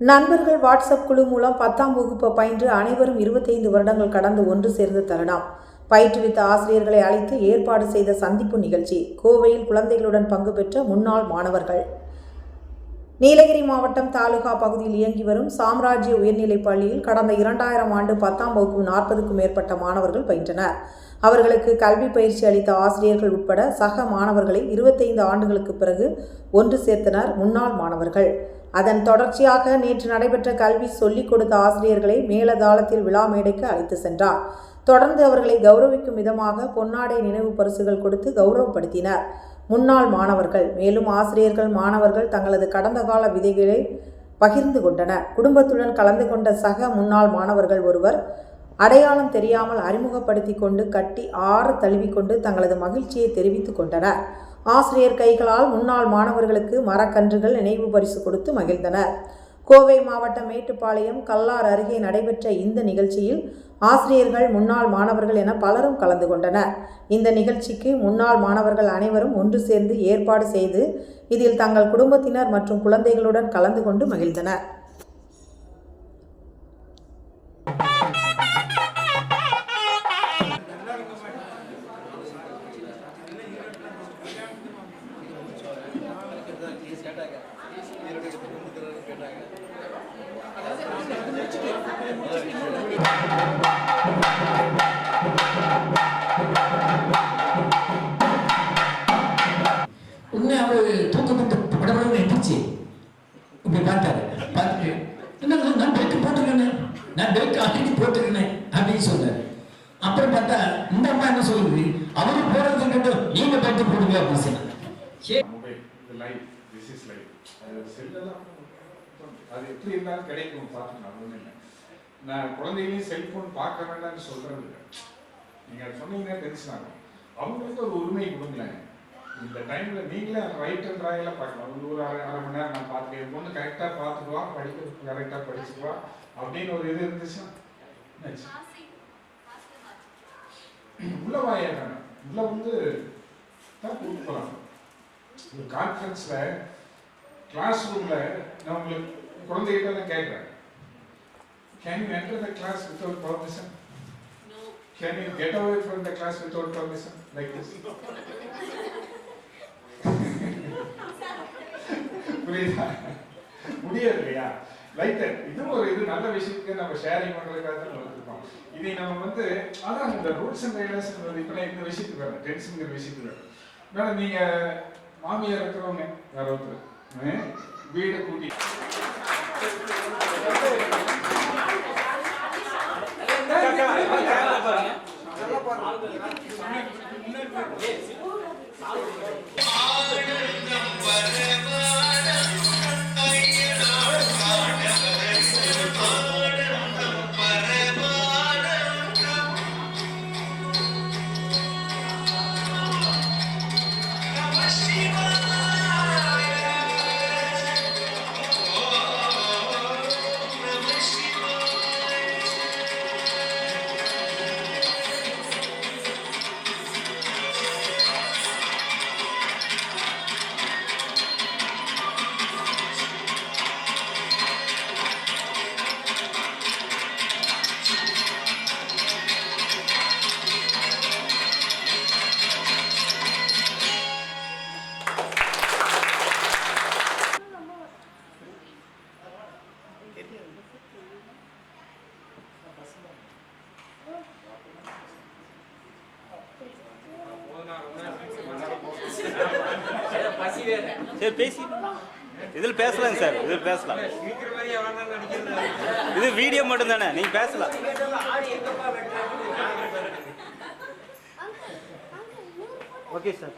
நண்பர்கள் வாட்ஸ்அப் குழு மூலம் பத்தாம் வகுப்பு பயின்று அனைவரும் இருபத்தைந்து வருடங்கள் கடந்து ஒன்று சேர்ந்து தருணம் பயிற்றுவித்த ஆசிரியர்களை அழைத்து ஏற்பாடு செய்த சந்திப்பு நிகழ்ச்சி கோவையில் குழந்தைகளுடன் பங்கு பெற்ற முன்னாள் மாணவர்கள். நீலகிரி மாவட்டம் தாலுகா பகுதியில் இயங்கி வரும் சாம்ராஜ்ய உயர்நிலைப் பள்ளியில் கடந்த இரண்டாயிரம் ஆண்டு பத்தாம் வகுப்பு நாற்பதுக்கும் மேற்பட்ட மாணவர்கள் பயின்றனர். அவர்களுக்கு கல்வி பயிற்சி அளித்த ஆசிரியர்கள் உட்பட சக மாணவர்களை இருபத்தைந்து ஆண்டுகளுக்கு பிறகு ஒன்று சேர்த்தனர் முன்னாள் மாணவர்கள். அதன் தொடர்ச்சியாக நேற்று நடைபெற்ற கல்வி சொல்லிக் கொடுத்த ஆசிரியர்களை மேலதாளத்தில் விழா மேடைக்கு அழைத்து சென்றார். தொடர்ந்து அவர்களை கௌரவிக்கும் விதமாக பொன்னாடை நினைவு பரிசுகள் கொடுத்து கௌரவப்படுத்தினர். முன்னாள் மாணவர்கள் மேலும் ஆசிரியர்கள் மாணவர்கள் தங்களது கடந்த கால விதைகளை பகிர்ந்து கொண்டனர். குடும்பத்துடன் கலந்து கொண்ட சக முன்னாள் மாணவர்கள் ஒருவர் அடையாளம் தெரியாமல் அறிமுகப்படுத்தி கொண்டு கட்டி ஆற தழுவிக்கொண்டு தங்களது மகிழ்ச்சியை தெரிவித்துக் கொண்டனர். ஆசிரியர் கைகளால் முன்னாள் மாணவர்களுக்கு மரக்கன்றுகள் நினைவு பரிசு கொடுத்து மகிழ்ந்தனர். கோவை மாவட்டம் மேட்டுப்பாளையம் கல்லார் அருகே நடைபெற்ற இந்த நிகழ்ச்சியில் ஆசிரியர்கள் முன்னாள் மாணவர்கள் என பலரும் கலந்து கொண்டனர். இந்த நிகழ்ச்சிக்கு முன்னாள் மாணவர்கள் அனைவரும் ஒன்று சேர்ந்து ஏற்பாடு செய்து இதில் தங்கள் குடும்பத்தினர் மற்றும் குழந்தைகளுடன் கலந்து கொண்டு மகிழ்ந்தனர். உடனே அவர் தூக்கப்பட்டு படபடன்னு எந்திரிச்சு இப்படி பார்த்தாரு. பார்த்துட்டு என்ன நான் நான் போட்டுருக்கேன் நான் பிரேக் ஆல்ரெடி போட்டுருக்கேன் அப்படின்னு சொன்னார். அப்புறம் பார்த்தா இந்த அம்மா என்ன சொல்லுது? அவரு போறது கண்டு நீங்க பெல்ட் போடுங்க அப்படின்னு சொன்னாங்க லைஃப் திஸ் இஸ் லைஃப் அது செல்லெல்லாம் அது எப்படி இருந்தாலும் கிடைக்கும். பார்த்துக்கலாம் ஒன்றும் இல்லை. நான் குழந்தைகளையும் செல்ஃபோன் பார்க்க வேண்டாம்னு சொல்கிறது இல்லை. நீங்கள் அது சொன்னீங்கன்னா டென்ஷன் ஆகும் அவங்களுக்கு ஒரு உரிமை கொடுங்களேன். இந்த டைமில் நீங்களே அந்த ரைட் அண்ட் ராயெல்லாம் பார்க்கலாம் ஒரு ஒரு அரை அரை மணி நேரம் நான் பார்த்துக்கேன் பொண்ணு கரெக்டாக பார்த்துக்குவா. படிக்க கரெக்டாக படிச்சுக்குவா. அப்படின்னு ஒரு இது இருந்துச்சுன்னா உள்ள வாயா வேணாம் உள்ள வந்து தான் கொடுக்கலாம் ஒரு கான்ஃபரன்ஸில் கிளாஸ் ரூமில் நான் உங்களுக்கு குழந்தைகிட்ட தான் கேட்குறேன். Can you enter the class without permission can you get away from the class without permission like this புரியுதா? முடியாது இல்லையா? லைக் தட் இதுவும் ஒரு இது நல்ல விஷயத்துக்கு நம்ம ஷேரிங் பண்றதுக்காக தான் இருக்கோம் இதை நம்ம வந்து அதான் இந்த ரூல்ஸ் அண்ட் ரெகுலேஷன் இப்போ இந்த விஷயத்துக்கு வரேன். டென்ஷனுங்கிற விஷயத்துக்கு வரேன். மேடம் நீங்க மாமியார் இருக்கிறவங்க? வேற ஒருத்தர். ஆ? வீடு கூட்டி. சரி பேசி. இதில் பேசலாங்க சார் இதில் பேசலாம். இது வீடியோ மட்டும் தானே நீங்க பேசலாம். Okay sir